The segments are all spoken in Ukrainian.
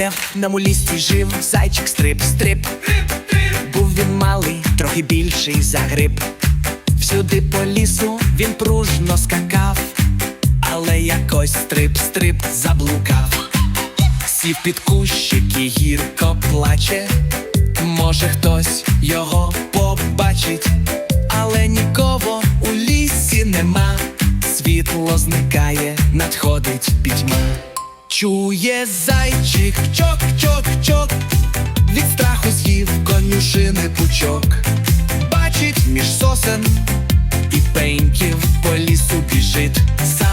темному лісі жив зайчик стрип, стрип. Був він малий, трохи більший за гриб. Всюди по лісу він пружно скакав, але якось стрип, стрип заблукав. Сів під кущик і гірко плаче. Може хтось його побачить, але нікого у лісі нема. Світло зникає, надходить пітьма. Чує зайчик, чок, чок, чок. Від страху з'їв конюшини пучок. Бачить між сосен і пеньків по лісу біжить сам.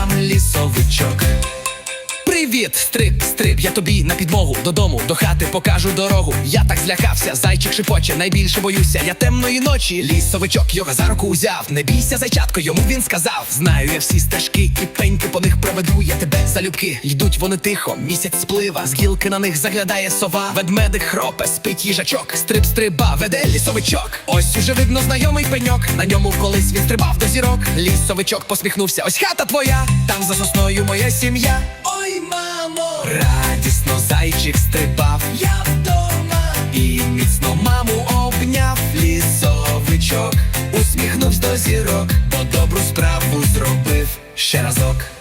Привіт, стрип, стрип, я тобі на підмогу додому, до хати покажу дорогу. Я так злякався, зайчик шипоче, найбільше боюся. Я темної ночі, лісовичок його за руку узяв. Не бійся, зайчатко, йому він сказав. Знаю я всі стежки і пеньки по них проведу. Я тебе залюбки. Йдуть вони тихо, місяць сплива. З гілки на них заглядає сова. Ведмедик хропе, спить їжачок. Стрип, стриба, веде лісовичок. Ось уже видно знайомий пеньок. На ньому колись він стрибав до зірок. Лісовичок посміхнувся. Ось хата твоя, там за сосною моя сім'я. Радісно зайчик стрибав. Я вдома і міцно маму обняв лісовичок. Усміхнувся до зірок, бо добру справу зробив ще разок.